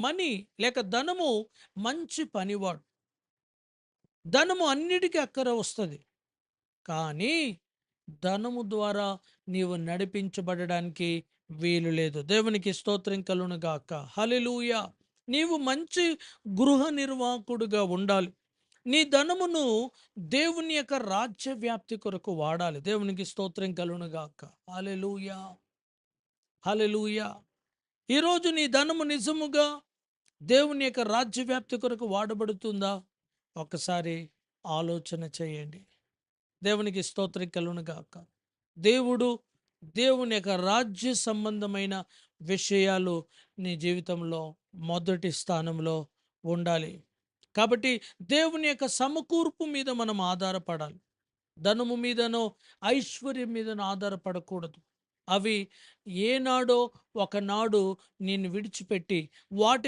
Money లేక ధనము మంచి పనివాడు. ధనము అన్నిటికీ అక్కర వస్తుంది. కానీ ధనము ద్వారా నీవు నడిపించబడడానికి వీలు లేదు. దేవునికి స్తోత్రం కలును గాక. హలెలూయ నీవు మంచి గృహ నిర్వాహకుడుగా ఉండాలి. నీ ధనమును దేవుని యొక్క రాజ్య వ్యాప్తి కొరకు వాడాలి. దేవునికి స్తోత్రం కలును గాక. హలెలూయ హలెలూయ ఈరోజు నీ ధనము నిజముగా దేవుని యొక్క రాజ్య వ్యాప్తి కొరకు వాడబడుతుందా? ఒకసారి ఆలోచన చేయండి. దేవునికి స్తోత్రం కలును గాక. దేవుడు దేవుని యొక్క రాజ్య సంబంధమైన విషయాలు నీ జీవితంలో మొదటి స్థానంలో ఉండాలి. కాబట్టి దేవుని యొక్క సమకూర్పు మీద మనం ఆధారపడాలి. ధనము మీదనో ఐశ్వర్యం మీదనో ఆధారపడకూడదు. అవి ఏనాడో ఒకనాడు నేను విడిచిపెట్టి వాటి